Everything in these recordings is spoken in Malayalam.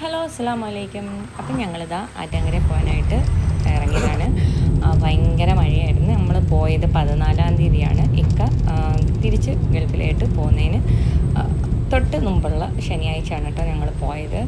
ഹലോ അസ്സാം വലൈക്കും അപ്പം ഞങ്ങളിതാ ആറ്റങ്കര പോകാനായിട്ട് ഇറങ്ങിയതാണ്. ഭയങ്കര മഴയായിരുന്നു. നമ്മൾ പോയത് പതിനാലാം തീയതിയാണ്. ഇക്ക തിരിച്ച് ഗൾഫിലായിട്ട് പോകുന്നതിന് തൊട്ട് മുമ്പുള്ള ശനിയാഴ്ചയാണ് കേട്ടോ ഞങ്ങൾ പോയത്.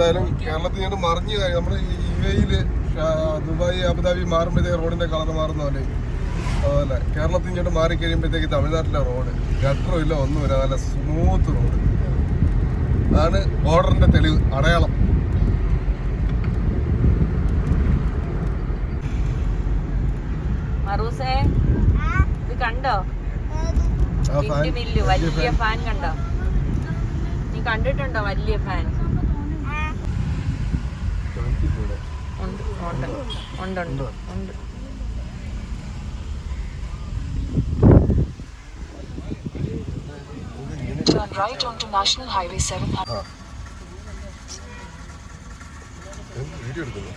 എന്തായാലും കേരളത്തിൽ ഞാൻ മറിഞ്ഞു കാര്യം നമ്മുടെ യു എയിൽ ദുബായ് അബുദാബി മാറുമ്പോഴത്തേക്ക് റോഡിന്റെ കളർ മാറുന്ന പോലെ. അതുപോലെ കേരളത്തിൽ ഇങ്ങോട്ട് മാറി കഴിയുമ്പോഴത്തേക്ക് തമിഴ്നാട്ടിലെ റോഡ്. ഗട്ടറും ഇല്ല ഒന്നുമില്ല നല്ല സ്മൂത്ത് റോഡ് അതാണ് ബോർഡറിന്റെ തെളിവ് അടയാളം. കണ്ടോ? വലിയ ഫാൻ കണ്ടോ? നീ കണ്ടിട്ടുണ്ടോ വലിയ ഫാൻ ഉണ്ട് ഉണ്ട് ഉണ്ട് ഉണ്ട് Turn right onto National Highway 700. ആ. എന്ത് വീഡിയോ എടുക്കുന്നു?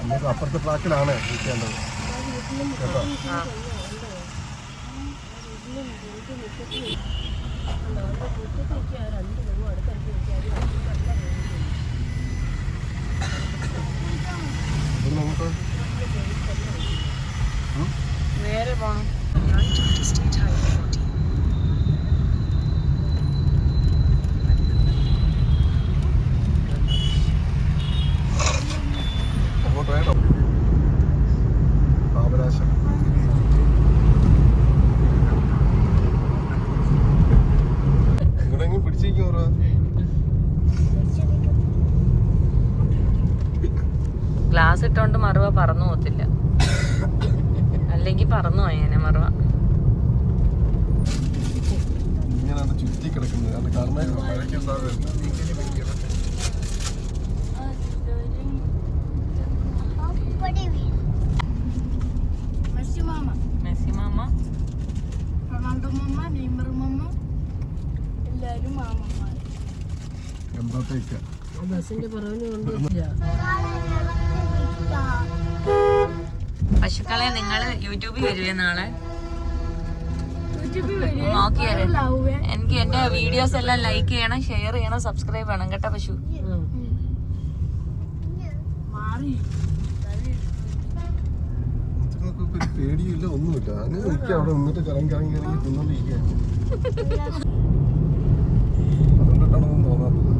നമുക്ക് അപ്പുറത്തെ ട്രാക്കിലാണ് ഇരിക്കേണ്ടത്. കേട്ടോ? നേരെ പോണം Right onto State Highway 40. മറ ഗ്ലാസ് ഇട്ടോണ്ട് മറുവ പറന്നു പോകത്തില്ല. അല്ലെങ്കിൽ പറന്നു പോയേനെ മറുവ. ചുറ്റി കിടക്കുന്നത്. അത് കാരണം മഴയ്ക്ക് സാധ്യത മെസ്സി മാമ മാമ റൊണാൾഡോ മാമ നെയ്മർ മാമ എല്ലാവരും മാമന്മാർ എൺപത്തേക്ക്. ബസ്സിന്റെ പശുക്കളെ നിങ്ങൾ യൂട്യൂബിൽ വരുവേ നാളെ? നോക്കിയാലേ. എനിക്ക് എന്റെ വീഡിയോസ് എല്ലാം ലൈക്ക് ചെയ്യണം ഷെയർ ചെയ്യണം സബ്സ്ക്രൈബ് ചെയ്യണം കേട്ടോ പശു. പേടിയില്ല ഒന്നുമില്ല. അങ്ങനെ നിൽക്കുക അവിടെ നിന്നിട്ട് കറങ്ങി കറങ്ങി കറങ്ങി തിന്നോണ്ടിരിക്കുകയാണ് അതുകൊണ്ടിട്ടാണെന്ന് തോന്നാത്തത്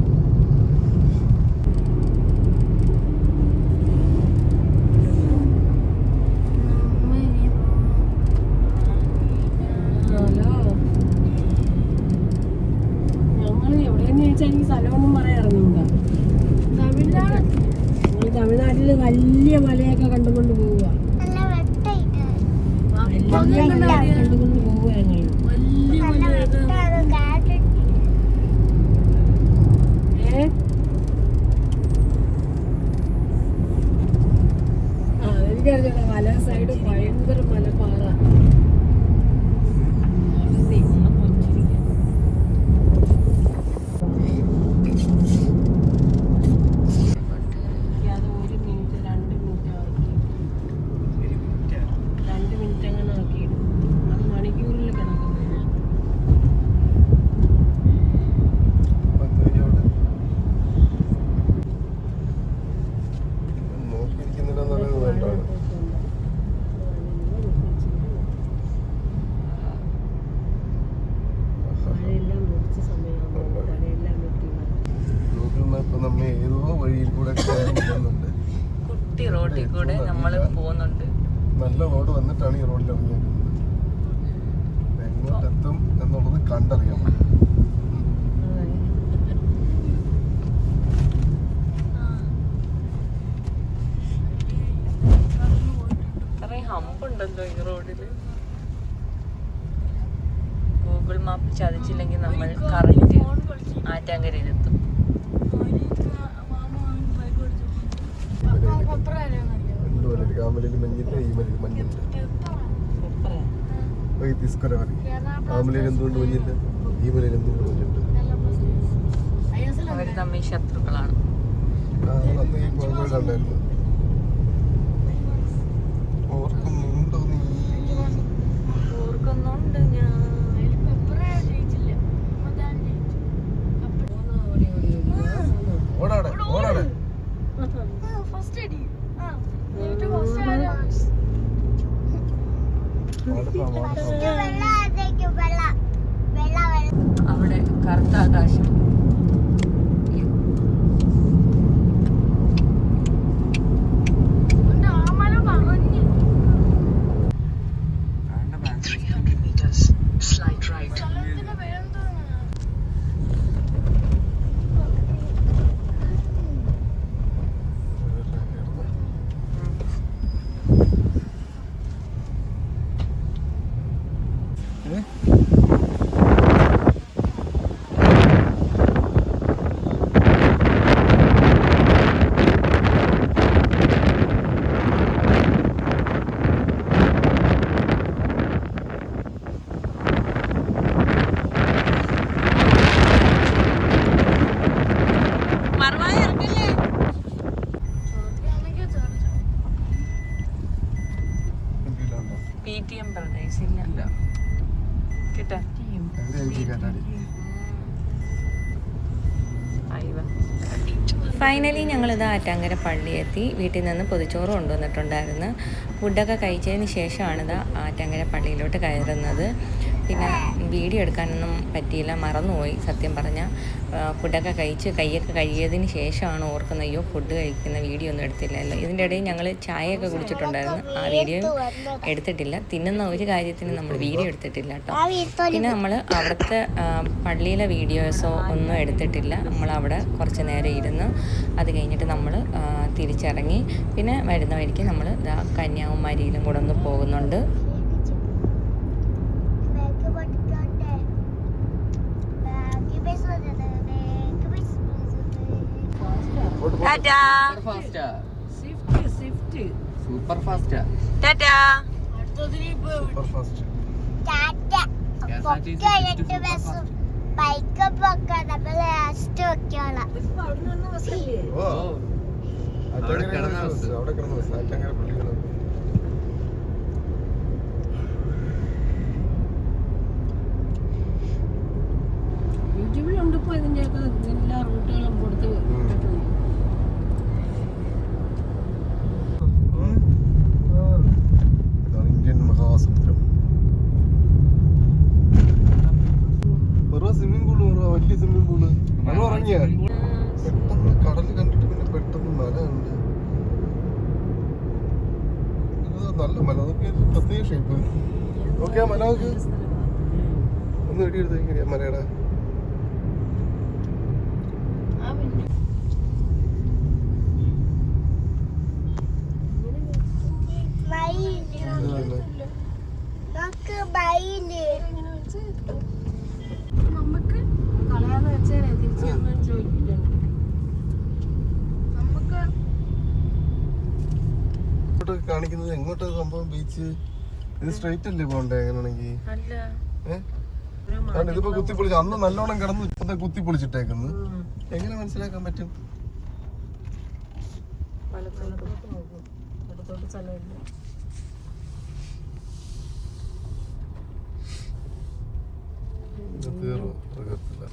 ഹലോ ഞങ്ങൾ എവിടെയെന്ന് ചോദിച്ചാൽ എനിക്ക് സ്ഥലമൊന്നും പറയാൻ അറിഞ്ഞൂടാ തമിഴ്നാട്. ഞങ്ങൾ തമിഴ്നാട്ടിൽ വലിയ മലയൊക്കെ കണ്ടുകൊണ്ട് പോവുക വലിയ മലയൊക്കെ കണ്ടുകൊണ്ട് പോവുക ഞങ്ങൾ. ഏ? ആ എനിക്കറിഞ്ഞൂടാ മല സൈഡ് ഭയങ്കര മലപ്പാറ കണ്ടറിയണം ഹമ്പുണ്ടല്ലോ ഈ റോഡിൽ. ഗൂഗിൾ മാപ്പ് ചതിച്ചില്ലെങ്കിൽ നമ്മൾ കറക്റ്റ് ആറ്റാങ്കരയിലെത്തും. കാമലയിൽ മഞ്ഞില്ല ഈ മഞ്ഞുണ്ട് തിസ്കര മതി കാമലയിൽ എന്തുകൊണ്ട് മഞ്ഞില്ല ഈ മലയിൽ എന്തുകൊണ്ട് മഞ്ഞുണ്ട് അവർ തമ്മിൽ ശത്രുക്കളാണ്. അന്ന് ഈ കോഴിക്കോട് ഫൈനലി ഞങ്ങളിത് ആറ്റാങ്കര പള്ളി എത്തി വീട്ടിൽ നിന്ന് പൊതിച്ചോറ് കൊണ്ടുവന്നിട്ടുണ്ടായിരുന്നു. ഫുഡൊക്കെ കഴിച്ചതിന് ശേഷമാണിത് ആറ്റാങ്കര പള്ളിയിലോട്ട് കയറുന്നത്. പിന്നെ വീഡിയോ എടുക്കാനൊന്നും പറ്റിയില്ല മറന്നുപോയി സത്യം പറഞ്ഞാൽ ഫുഡൊക്കെ കഴിച്ച് കൈയൊക്കെ കഴുകിയതിന് ശേഷമാണ് ഓർക്കുന്നത് അയ്യോ ഫുഡ് കഴിക്കുന്ന വീഡിയോ ഒന്നും എടുത്തില്ലല്ലോ. ഇതിന്റെ ഇടയിൽ ഞങ്ങൾ ചായയൊക്കെ കുടിച്ചിട്ടുണ്ടായിരുന്നു. ആ വീഡിയോ എടുത്തിട്ടില്ല. തിന്നുന്ന ഒരു കാര്യത്തിന് നമ്മൾ വീഡിയോ എടുത്തിട്ടില്ല കേട്ടോ. പിന്നെ നമ്മൾ അവിടുത്തെ പള്ളിയിലെ വീഡിയോസോ ഒന്നും എടുത്തിട്ടില്ല. നമ്മൾ അവിടെ കുറച്ച് നേരം ഇരുന്ന് അത് കഴിഞ്ഞിട്ട് നമ്മൾ തിരിച്ചിറങ്ങി. പിന്നെ വരുന്ന വഴിക്ക് നമ്മൾ കന്യാകുമാരിയിലും കൂടെ ഒന്ന് പോകുന്നുണ്ട്. സ്വിഫ്റ്റ് സൂപ്പർ ഫാസ്റ്റ് ഇപ്പൊ സൂപ്പർ ഫാസ്റ്റ് ടാറ്റ ബൈക്ക് പൊക്കെ നമ്മൾ ലാസ്റ്റ് ബസ്സല്ലേ ഓ അവിടെ കിടന്ന ബസ്. അവിടെ കിടന്ന ബസ് ആറ്റങ്കര പള്ളികൾ യൂട്യൂബിലുണ്ട് ഇപ്പൊ ഇതിന്റെയൊക്കെ എല്ലാ റൂട്ടുകളും കൊടുത്ത് ഇറങ്ങിയ പെട്ടെന്ന് കടൽ കണ്ടിട്ട് പിന്നെ പെട്ടെന്ന് മല ഉണ്ട് നല്ല മല അതൊക്കെ പ്രത്യേക ഷേപ്പ് നോക്കിയാ മല നോക്ക് ഒന്ന് എങ്ങനെയാ മലയുടെ ആ പിന്നെ മയിൽ നമുക്ക് മയിൽ ഇങ്ങനെ വെച്ച് നമുക്ക് കളയാന്ന് വെച്ചാൽ തിരിച്ചു വന്നാൽ ചോദിക്കില്ല നമുക്ക് ഇങ്ങോട്ട് കാണിക്കുന്നത് എങ്ങോട്ട് സംഭവം? ബീച്ച് ഇത് സ്ട്രൈറ്റ് അല്ലേ പോണ്ടേ എങ്ങനെയാണെങ്കിൽ ഏഹ് ഇതിപ്പോ കുത്തിപ്പൊളിച്ചു അന്ന് നല്ലോണം കിടന്ന് ഇപ്പത്തെ എങ്ങനെ മനസ്സിലാക്കാൻ പറ്റും? തീർന്നു? പ്രകൃതിയില്ല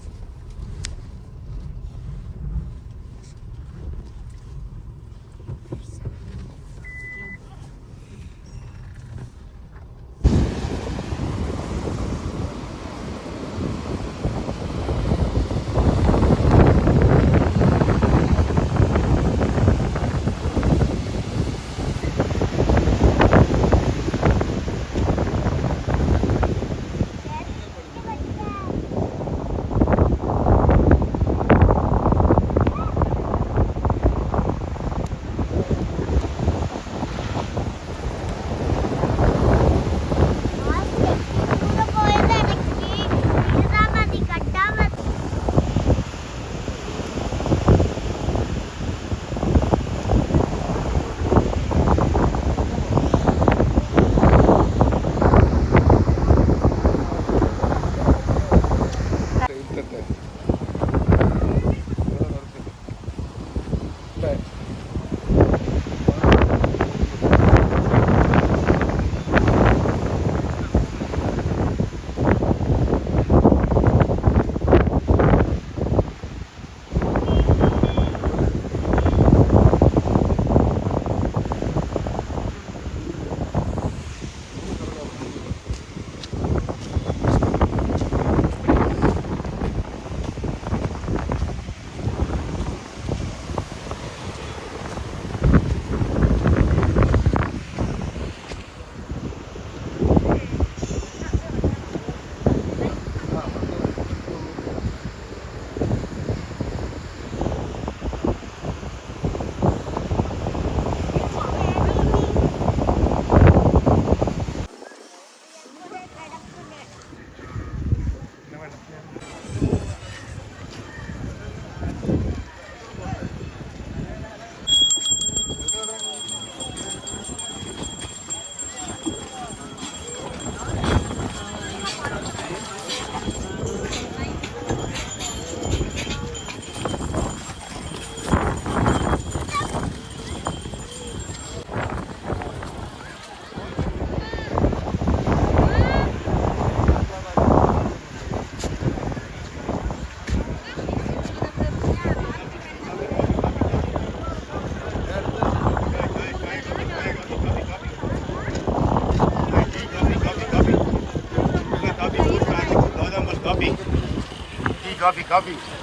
Jovem Calvinista.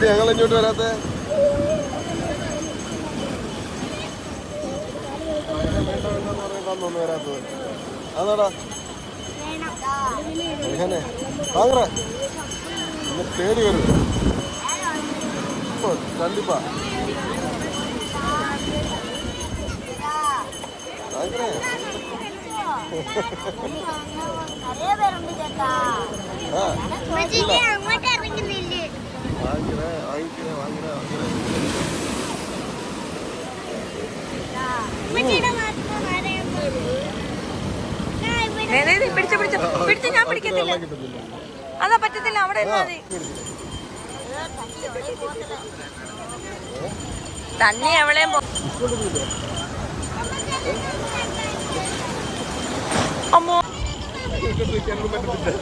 എന്ത് ഞങ്ങൾ ഇങ്ങോട്ട് വരാത്ത. വരാത്തത് അതാടാ എങ്ങനെ വാങ്ങറ കണ്ടിപ്പാ. ഇറങ്ങുന്നില്ലേ? വാങ്ങിക്കണേ വാങ്ങിക്കണേ വാങ്ങിക്കണേ വാങ്ങിക്കണേ ഉമ്മച്ചിയുടെ മാത്രം അറിയാൻ ദേ, ദേ, ദേ, പിടിച്ച് പിടിച്ച് പിടിച്ച് ഞാൻ പിടിക്കത്തില്ല വെള്ളം കിട്ടുന്നില്ല അതാ പറ്റത്തില്ല അവിടെ ഇരുന്നാ മതി തണ്ണി എവിടെയും പോ അമ്മോ ഇരിക്കാനൊന്നും പറ്റത്തില്ല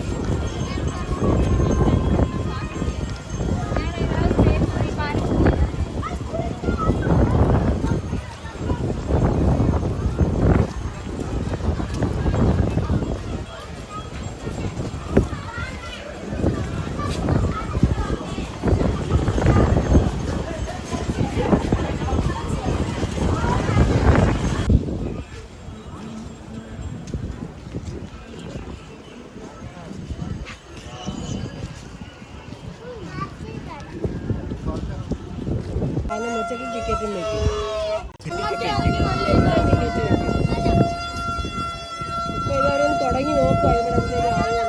അതിന് ടിക്കറ്റും തുടങ്ങി നോക്കുക ഇവിടെ എന്തെങ്കിലും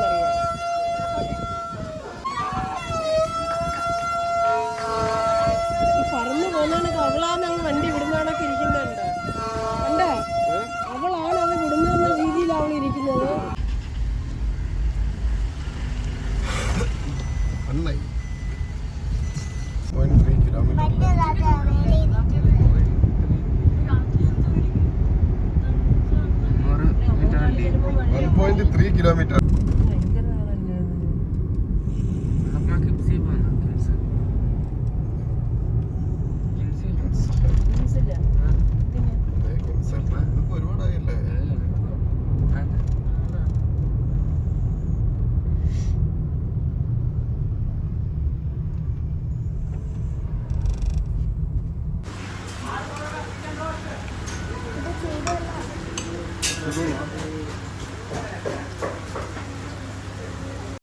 പോയിന്റ് ത്രീ കിലോമീറ്റർ